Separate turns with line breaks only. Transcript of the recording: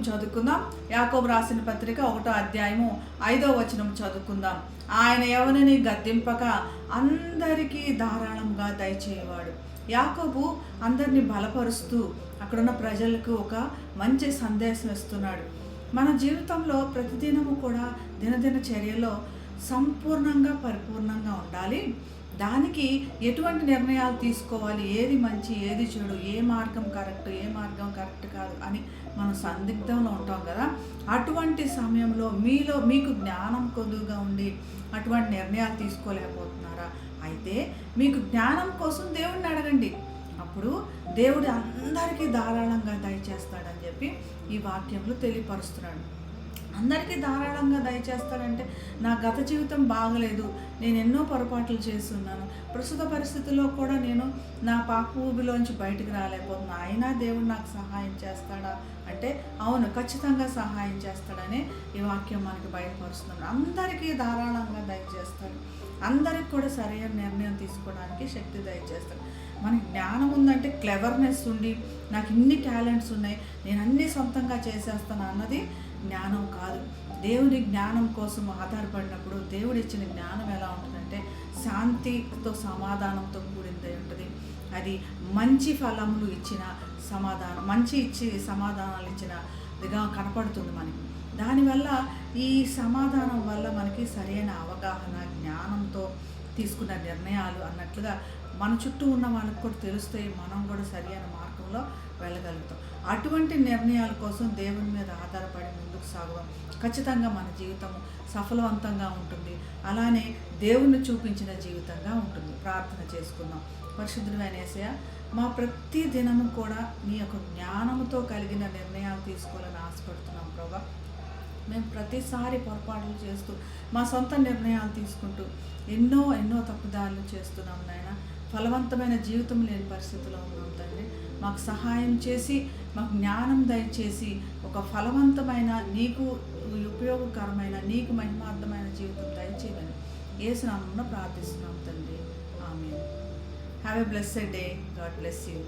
చదువుకుందాం. యాకోబు రాసిన పత్రిక ఒకటో అధ్యాయము ఐదో వచనం చదువుకుందాం. ఆయన ఎవరిని గద్దింపక అందరికీ ధారాళంగా దయచేయవాడు. యాకోబు అందరినీ బలపరుస్తూ అక్కడున్న ప్రజలకు ఒక మంచి సందేశం ఇస్తున్నాడు. మన జీవితంలో ప్రతిదినము కూడా దినదిన చర్యలో సంపూర్ణంగా పరిపూర్ణంగా ఉండాలి. దానికి ఎటువంటి నిర్ణయాలు తీసుకోవాలి? ఏది మంచి ఏది చెడు? ఏ మార్గం కరెక్ట్ ఏ మార్గం కరెక్ట్ కాదు అని మనం సందిగ్ధంలో ఉంటాం కదా. అటువంటి సమయంలో మీలో మీకు జ్ఞానం కొద్దుగా ఉండి అటువంటి నిర్ణయాలు తీసుకోలేకపోతున్నారా? అయితే మీకు జ్ఞానం కోసం దేవుడిని అడగండి. అప్పుడు దేవుడు అందరికీ ధారాళంగా దయచేస్తాడని చెప్పి ఈ వాక్యంలో తెలియపరుస్తున్నాడు. అందరికీ ధారాళంగా దయచేస్తాడంటే నా గత జీవితం బాగలేదు నేను ఎన్నో పొరపాట్లు చేస్తున్నాను. ప్రస్తుత పరిస్థితుల్లో కూడా నేను నా పాప ఊబిలోంచి బయటకు రాలేకపోతున్నా. అయినా దేవుడు నాకు సహాయం చేస్తాడా? అంటే అవును ఖచ్చితంగా సహాయం చేస్తాడని ఈ వాక్యం మనకి బయటపరుస్తున్నాడు అందరికీ ధారాళంగా దయచేస్తాడు. అందరికి కూడా సరైన నిర్ణయం తీసుకోవడానికి శక్తి దయచేస్తాడు. మనకి జ్ఞానం ఉందంటే క్లెవర్నెస్ ఉండి నాకు ఇన్ని టాలెంట్స్ ఉన్నాయి నేను అన్నీ సొంతంగా చేసేస్తాను అన్నది జ్ఞానం కాదు. దేవుని జ్ఞానం కోసం ఆధారపడినప్పుడు దేవుడు ఇచ్చిన జ్ఞానం ఎలా ఉంటుందంటే శాంతితో సమాధానంతో కూడిందై ఉంటుంది. అది మంచి ఫలములు ఇచ్చిన సమాధానం మంచి ఇచ్చి సమాధానాలు ఇచ్చినదిగా కనపడుతుంది మనకి. దానివల్ల ఈ సమాధానం వల్ల మనకి సరైన అవగాహన జ్ఞానంతో తీసుకున్న నిర్ణయాలు అన్నట్లుగా మన చుట్టూ ఉన్న వాళ్ళకి కూడా తెలుస్తాయి మనం కూడా సరైన మార్గంలో వెళ్ళగలుగుతాం. అటువంటి నిర్ణయాల కోసం దేవుని మీద ఆధారపడి ముందుకు సాగుదాం. ఖచ్చితంగా మన జీవితం సఫలవంతంగా ఉంటుంది. అలానే దేవుణ్ణి చూపించిన జీవితంగా ఉంటుంది. ప్రార్థన చేసుకుందాం. పరిశుద్ధమైన ఏసయ్య మా ప్రతి దినము కూడా నీ యొక్క జ్ఞానముతో కలిగిన నిర్ణయాలు తీసుకోవాలని ఆశపడుతున్నాం ప్రభా. మేము ప్రతిసారి పొరపాట్లు చేస్తూ మా సొంత నిర్ణయాలు తీసుకుంటూ ఎన్నో ఎన్నో తప్పుదారులు చేస్తున్నాం నాయన. ఫలవంతమైన జీవితం లేని పరిస్థితిలో ఉన్నాం తండ్రి. మాకు సహాయం చేసి మాకు జ్ఞానం దయచేసి ఒక ఫలవంతమైన నీకు ఉపయోగకరమైన నీకు మహిమార్థమైన జీవితం దయచేయమని ఏసునామంలో ప్రార్థిస్తున్నాం తండ్రి. ఆమె have a blessed day God bless you